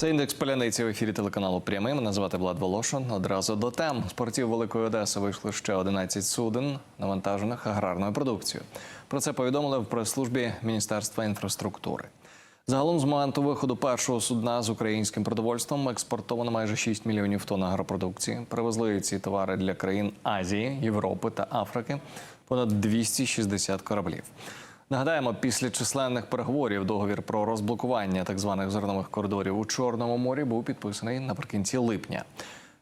Це індекс паляниці в ефірі телеканалу Прямий. Мене звати Влад Волошин. Одразу до тем. З портів Великої Одеси вийшли ще 11 суден, навантажених аграрною продукцією. Про це повідомили в прес-службі Міністерства інфраструктури. Загалом з моменту виходу першого судна з українським продовольством експортовано майже 6 мільйонів тонн агропродукції. Привезли ці товари для країн Азії, Європи та Африки понад 260 кораблів. Нагадаємо, після численних переговорів договір про розблокування так званих зернових коридорів у Чорному морі був підписаний наприкінці липня.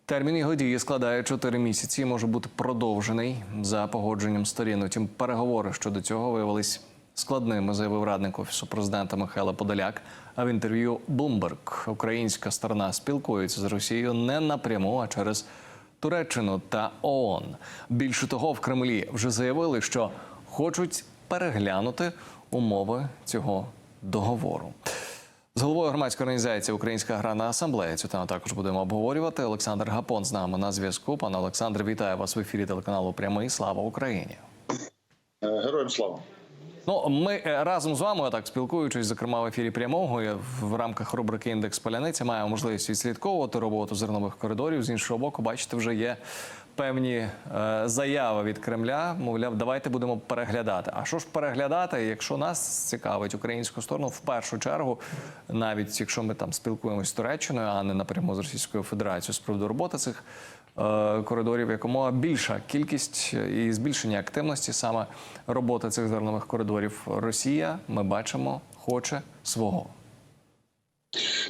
Термін його дії складає 4 місяці і може бути продовжений за погодженням сторін. Утім, переговори щодо цього виявились складними, заявив радник офісу президента Михайло Подоляк. А в інтерв'ю Bloomberg українська сторона спілкується з Росією не напряму, а через Туреччину та ООН. Більше того, в Кремлі вже заявили, що хочуть переглянути умови цього договору. З головою громадської організації Українська аграрна асамблея цю тему також будемо обговорювати. Олександр Гапон з нами на зв'язку. Пане Олександр, вітаю вас в ефірі телеканалу Прямий. Слава Україні. Е, Героям слава. Ну, ми е, разом з вами, так спілкуючись, зокрема в ефірі прямого в рамках рубрики Індекс Паляниця, маємо можливість відслідковувати роботу зернових коридорів. З іншого боку, бачите, вже є певні е, заяви від Кремля. Мовляв, давайте будемо переглядати. А що ж переглядати, якщо нас цікавить українську сторону в першу чергу, навіть якщо ми там спілкуємося з Туреччиною, а не напряму з Російською Федерацією з приводу роботи цих е, коридорів, якомога більша кількість і збільшення активності саме роботи цих зернових коридорів. Росія, ми бачимо, хоче свого.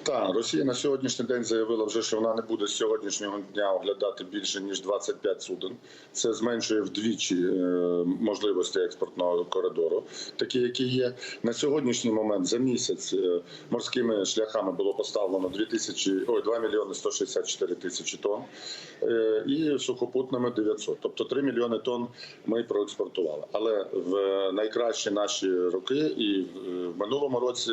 Так, Росія на сьогоднішній день заявила вже, що вона не буде з сьогоднішнього дня оглядати більше ніж 25 суден. Це зменшує вдвічі е, можливості експортного коридору, такі, які є на сьогоднішній момент за місяць е, морськими шляхами було поставлено 2 тисячі, ой, 2 мільйони 164 тисячі тонн е, і сухопутними 900. Тобто 3 мільйони тонн ми проекспортували. Але в найкращі наші роки і в минулому році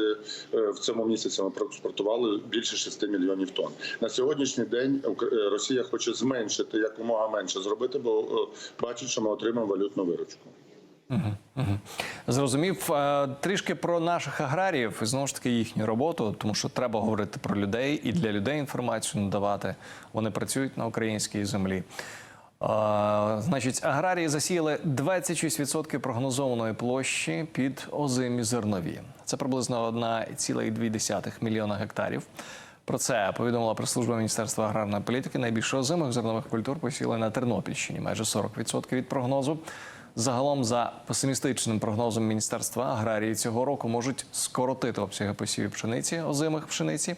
в цьому місяці ми проекспортували більше 6 мільйонів тонн. На сьогоднішній день е, Росія хоче зменшити якомога менше зробити, бо е, бачить, що ми отримаємо валютну виручку. Зрозумів Е, трішки про наших аграріїв і знову ж таки їхню роботу, тому що треба говорити про людей і для людей інформацію надавати. Вони працюють на українській землі. Значить, аграрії засіяли 26% прогнозованої площі під озимі зернові. Це приблизно 1,2 мільйона гектарів. Про це повідомила прес-служба Міністерства аграрної політики. Найбільше озимих зернових культур посіли на Тернопільщині, майже 40% від прогнозу. Загалом, за песимістичним прогнозом міністерства, аграрії цього року можуть скоротити обсяги посівів пшениці, озимих пшениці,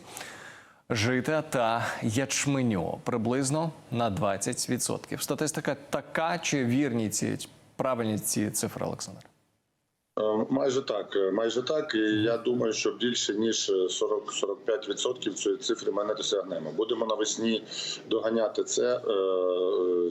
жита та ячменю приблизно на 20%. Статистика така чи вірні ці правильні ці цифри, Олександр? Е, Майже так, е, майже так. І я думаю, що більше ніж 40-45% цієї цифри ми не досягнемо. Будемо навесні доганяти це е,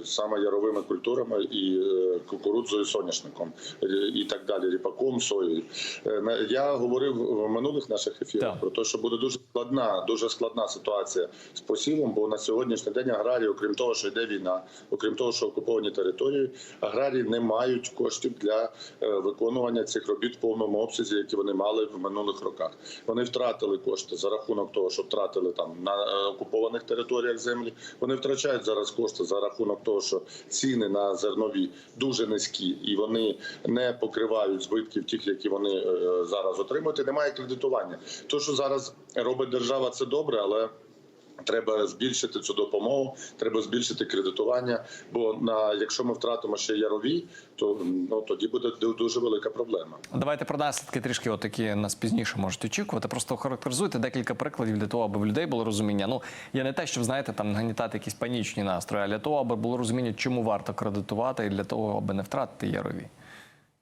саме яровими культурами і е, кукурудзою, соняшником е, і так далі, ріпаком, соєю. Е, Я говорив в минулих наших ефірах Так. про те, що буде дуже складна, дуже складна ситуація з посівом, бо на сьогоднішній день аграрії, окрім того, що йде війна, окрім того, що окуповані території, аграрії не мають коштів для е, виконування цих робіт в повному обсязі, які вони мали в минулих роках. Вони втратили кошти за рахунок того, що втратили там на е, окупованих територіях землі. Вони втрачають зараз кошти за рахунок того, що ціни на зернові дуже низькі, і вони не покривають збитків тих, які вони е, зараз отримують. Немає кредитування. То, що зараз робить держава, це добре, але Треба збільшити цю допомогу, треба збільшити кредитування. Бо на якщо ми втратимо ще ярові, то ну тоді буде дуже велика проблема. Давайте про наслідки трішки, от які нас пізніше можуть очікувати. Просто характеризуйте декілька прикладів для того, аби в людей було розуміння. Ну я не те, щоб знаєте, там нагнітати якісь панічні настрої, а для того, аби було розуміння, чому варто кредитувати, і для того, аби не втратити ярові.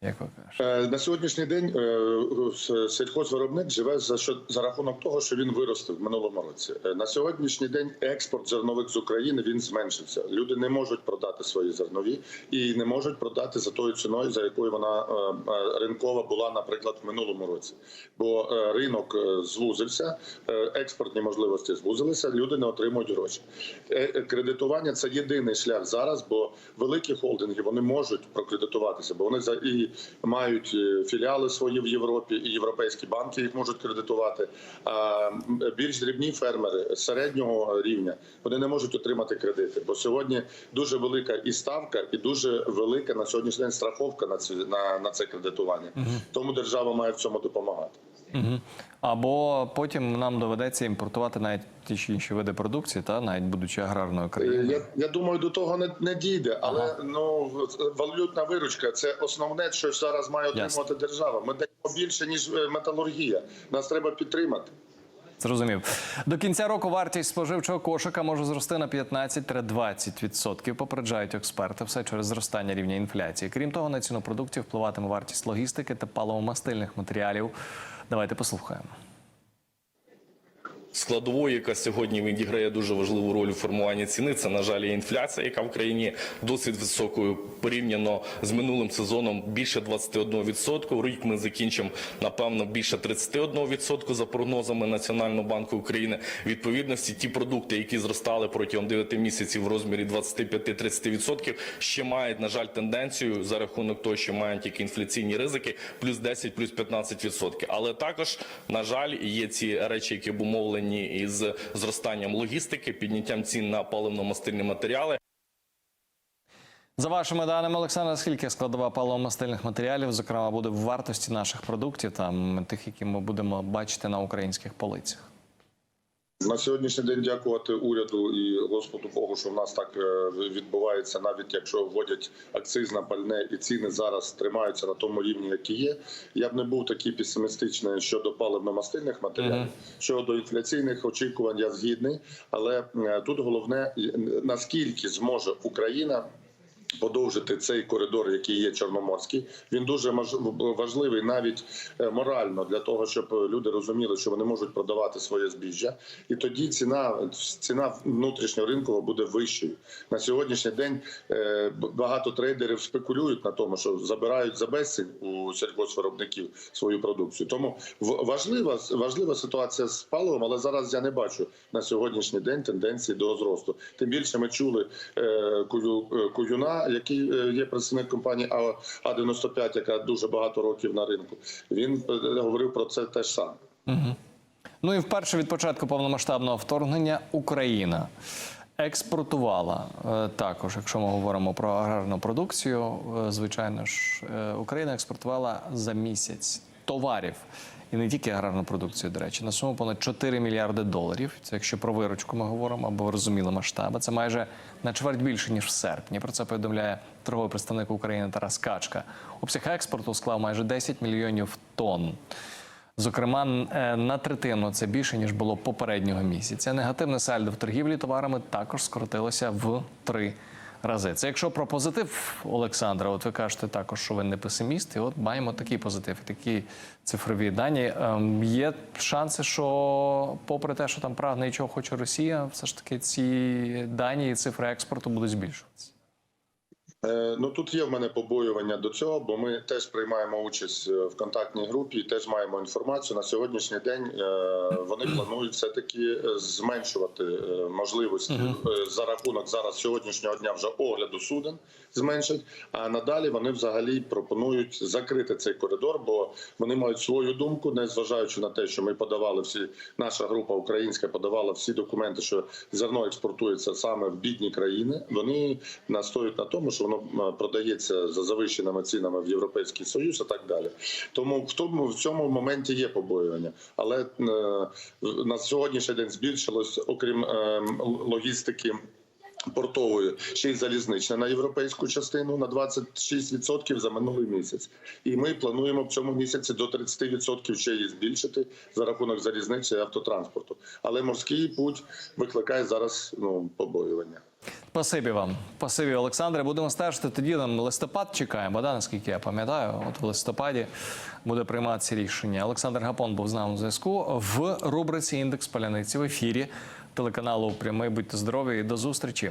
Як ви кажете? Е, На сьогоднішній день е, сільхозвиробник живе за що за рахунок того, що він виростив в минулому році. Е, На сьогоднішній день експорт зернових з України він зменшився. Люди не можуть продати свої зернові і не можуть продати за тою ціною, за якою вона ринкова була, наприклад, в минулому році. Бо ринок звузився, експортні можливості звузилися. Люди не отримують гроші. Кредитування це єдиний шлях зараз, бо великі холдинги вони можуть прокредитуватися, бо вони за і мають е, філіали свої в Європі, і європейські банки їх можуть кредитувати. А більш дрібні фермери середнього рівня вони не можуть отримати кредити, бо сьогодні дуже велика і ставка, і дуже велика на сьогоднішній день страховка на ці на, на це кредитування. Тому держава має в цьому допомагати. Угу. Або потім нам доведеться імпортувати навіть ті чи інші види продукції, та навіть будучи аграрною країною. Я, я думаю, до того не, не дійде, але ну валютна виручка це основне, що зараз має отримувати держава. Ми даємо більше ніж е, металургія. Нас треба підтримати. Зрозумів. До кінця року вартість споживчого кошика може зрости на 15-20%, попереджають експерти. Все через зростання рівня інфляції. Крім того, на ціну продуктів впливатиме вартість логістики та паливомастильних матеріалів. Давайте послухаємо. Складовою, яка сьогодні відіграє дуже важливу роль у формуванні ціни, це на жаль інфляція, яка в країні досить високою порівняно з минулим сезоном більше 21%. Рік ми закінчимо напевно більше 31% за прогнозами Національного банку України. Відповідності ті продукти, які зростали протягом 9 місяців в розмірі 25-30%, ще мають на жаль тенденцію за рахунок того, що мають тільки інфляційні ризики, плюс 10, плюс 15%. Але також на жаль є ці речі, які обумовлені із зростанням логістики, підняттям цін на паливно-мастильні матеріали. За вашими даними, Олександр, скільки складова паливомастильних матеріалів, зокрема, буде в вартості наших продуктів, там тих, які ми будемо бачити на українських полицях? На сьогоднішній день дякувати уряду і Господу Богу, що в нас так е, відбувається, навіть якщо вводять акциз на пальне і ціни зараз тримаються на тому рівні, які є. Я б не був такий песимістичний щодо паливно-мастильних матеріалів. Щодо інфляційних очікувань, я згідний. Але е, тут головне наскільки зможе Україна. Подовжити цей коридор, який є чорноморський, він дуже важливий навіть е, морально для того, щоб люди розуміли, що вони можуть продавати своє збіжжя, і тоді ціна ціна внутрішнього ринку буде вищою. На сьогоднішній день е, багато трейдерів спекулюють на тому, що забирають за безцінь у сільгоспвиробників свою продукцію. Тому важлива важлива ситуація з паливом, але зараз я не бачу на сьогоднішній день тенденції до зросту. Тим більше ми чули е, Який е, є представник компанії А- А-95, яка дуже багато років на ринку. Він е, говорив про це теж саме. Ну і вперше від початку повномасштабного вторгнення Україна експортувала е, також, якщо ми говоримо про аграрну продукцію, звичайно ж, Україна експортувала за місяць товарів. І не тільки аграрну продукцію, до речі, на суму понад 4 мільярди доларів. Це якщо про виручку ми говоримо, або розуміли масштаби. Це майже на чверть більше ніж в серпні. Про це повідомляє торговий представник України Тарас Качка. Обсяг експорту склав майже 10 мільйонів тонн. Зокрема, е, на третину це більше ніж було попереднього місяця. Негативне сальдо в торгівлі товарами також скоротилося в три рази. Це якщо про позитив, Олександра, от ви кажете також, що ви не песиміст, і от маємо такий позитив, такі цифрові дані. Ем, Є шанси, що, попри те, що там прагне і чого хоче Росія, все ж таки ці дані і цифри експорту будуть збільшуватися. Е, Ну тут є в мене побоювання до цього, бо ми теж приймаємо участь е, в контактній групі і теж маємо інформацію. На сьогоднішній день е, вони планують все таки зменшувати можливості за рахунок зараз сьогоднішнього дня вже огляду суден зменшать. А надалі вони взагалі пропонують закрити цей коридор, бо вони мають свою думку, не зважаючи на те, що ми подавали всі. Наша група українська подавала всі документи, що зерно експортується саме в бідні країни. Вони настоюють на тому, що воно е, продається за завищеними цінами в Європейський Союз і так далі. Тому в тому в цьому моменті є побоювання, але е, на сьогоднішній день збільшилось, окрім е, логістики. Портової ще й залізнична на європейську частину на 26% за минулий місяць, і ми плануємо в цьому місяці до 30% ще її збільшити за рахунок залізничі і автотранспорту. Але морський путь викликає зараз ну побоювання. Спасибі вам. Спасибі, Олександре. Будемо стежити. Тоді нам листопад чекаємо, да, наскільки я пам'ятаю. От в листопаді буде прийматися рішення. Олександр Гапон був з нами у зв'язку в рубриці Індекс паляниці в ефірі телеканалу Прямий. Будьте здорові і до зустрічі.